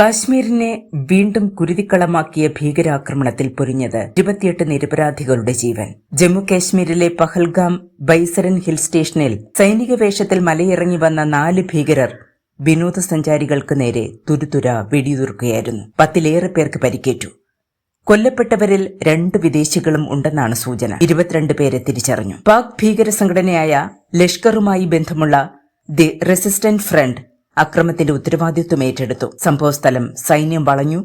കാശ്മീരിനെ വീണ്ടും കുരുതിക്കളമാക്കിയ ഭീകരാക്രമണത്തിൽ പൊരിഞ്ഞത് ഇരുപത്തിയെട്ട് നിരപരാധികളുടെ ജീവൻ. ജമ്മു കാശ്മീരിലെ പഹൽഗാം ബൈസരൻ ഹിൽ സ്റ്റേഷനിൽ സൈനിക വേഷത്തിൽ മലയിറങ്ങി വന്ന നാല് ഭീകരർ വിനോദസഞ്ചാരികൾക്ക് നേരെ തുരുതുര വെടിയുതിർക്കുകയായിരുന്നു. പത്തിലേറെ പേർക്ക് പരിക്കേറ്റു. കൊല്ലപ്പെട്ടവരിൽ രണ്ട് വിദേശികളും ഉണ്ടെന്നാണ് സൂചന. ഇരുപത്തിരണ്ട് പേരെ തിരിച്ചറിഞ്ഞു. പാക് ഭീകര സംഘടനയായ ലഷ്കറുമായി ബന്ധമുള്ള ദി റെസിസ്റ്റന്റ് ഫ്രണ്ട് അക്രമത്തിന്റെ ഉത്തരവാദിത്വം ഏറ്റെടുത്തു. സംഭവസ്ഥലം സൈന്യം വളഞ്ഞു.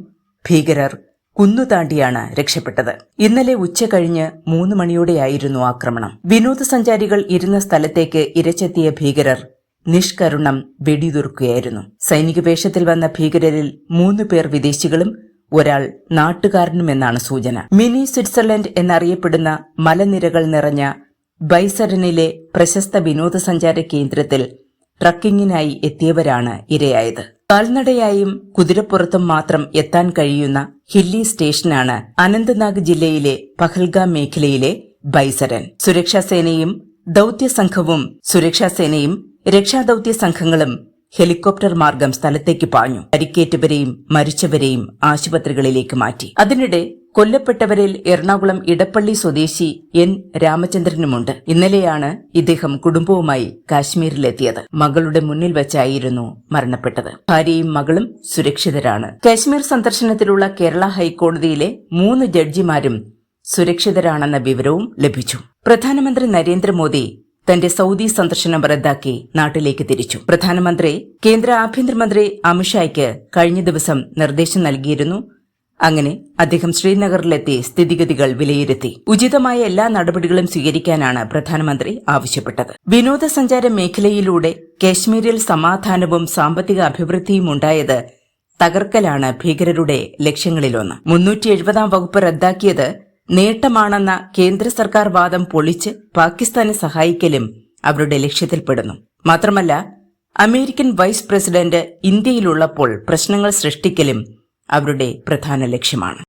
ഭീകരർ കുന്നുതാണ്ടിയാണ് രക്ഷപ്പെട്ടത്. ഇന്നലെ ഉച്ച കഴിഞ്ഞ് മൂന്ന് മണിയോടെയായിരുന്നു ആക്രമണം. വിനോദസഞ്ചാരികൾ ഇരുന്ന സ്ഥലത്തേക്ക് ഇരച്ചെത്തിയ ഭീകരർ നിഷ്കരുണം വെടിതുർക്കുകയായിരുന്നു സൈനിക വേഷത്തിൽ വന്ന ഭീകരരിൽ മൂന്ന് പേർ വിദേശികളും ഒരാൾ നാട്ടുകാരനുമെന്നാണ് സൂചന. മിനി സ്വിറ്റ്സർലൻഡ് എന്നറിയപ്പെടുന്ന മലനിരകൾ നിറഞ്ഞ ബൈസരനിലെ പ്രശസ്ത വിനോദസഞ്ചാര കേന്ദ്രത്തിൽ ട്രക്കിങ്ങിനായി എത്തിയവരാണ് ഇരയായത്. കാൽനടയായും കുതിരപ്പുറത്തും മാത്രം എത്താൻ കഴിയുന്ന ഹില്ലി സ്റ്റേഷനാണ് അനന്ത്നാഗ് ജില്ലയിലെ പഹൽഗാം മേഖലയിലെ ബൈസരൻ. സുരക്ഷാസേനയും ദൌത്യസംഘവും സുരക്ഷാസേനയും രക്ഷാദൌത്യ സംഘങ്ങളും ഹെലികോപ്റ്റർ മാർഗം സ്ഥലത്തേക്ക് പാഞ്ഞു. പരിക്കേറ്റവരെയും മരിച്ചവരെയും ആശുപത്രികളിലേക്ക് മാറ്റി. അതിനിടെ കൊല്ലപ്പെട്ടവരിൽ എറണാകുളം ഇടപ്പള്ളി സ്വദേശി എൻ. രാമചന്ദ്രനുമുണ്ട്. ഇന്നലെയാണ് ഇദ്ദേഹം കുടുംബവുമായി കാശ്മീരിലെത്തിയത്. മകളുടെ മുന്നിൽ വെച്ചായിരുന്നു മരണപ്പെട്ടത്. ഭാര്യയും മകളും സുരക്ഷിതരാണ്. കാശ്മീർ സന്ദർശനത്തിലുള്ള കേരള ഹൈക്കോടതിയിലെ മൂന്ന് ജഡ്ജിമാരും സുരക്ഷിതരാണെന്ന വിവരവും ലഭിച്ചു. പ്രധാനമന്ത്രി നരേന്ദ്രമോദി തന്റെ സൗദി സന്ദർശനം റദ്ദാക്കി നാട്ടിലേക്ക് തിരിച്ചു. പ്രധാനമന്ത്രി കേന്ദ്ര ആഭ്യന്തരമന്ത്രി അമിത്ഷായ്ക്ക് കഴിഞ്ഞ ദിവസം നിർദ്ദേശം നൽകിയിരുന്നു അങ്ങനെ അദ്ദേഹം ശ്രീനഗറിലെത്തി സ്ഥിതിഗതികൾ വിലയിരുത്തി. ഉചിതമായ എല്ലാ നടപടികളും സ്വീകരിക്കാനാണ് പ്രധാനമന്ത്രി ആവശ്യപ്പെട്ടത്. വിനോദസഞ്ചാര മേഖലയിലൂടെ കാശ്മീരിൽ സമാധാനവും സാമ്പത്തിക അഭിവൃദ്ധിയും ഉണ്ടായത് തകർക്കലാണ് ഭീകരരുടെ ലക്ഷ്യങ്ങളിലൊന്ന്. മുന്നൂറ്റി എഴുപതാം വകുപ്പ് റദ്ദാക്കിയത് നേട്ടമാണെന്ന കേന്ദ്ര സർക്കാർ വാദം പൊളിച്ച് പാകിസ്ഥാനെ സഹായിക്കലും അവരുടെ ലക്ഷ്യത്തിൽപ്പെടുന്നു. മാത്രമല്ല അമേരിക്കൻ വൈസ് പ്രസിഡന്റ് ഇന്ത്യയിലുള്ളപ്പോൾ പ്രശ്നങ്ങൾ സൃഷ്ടിക്കലും അവരുടെ പ്രധാന ലക്ഷ്യമാണ്.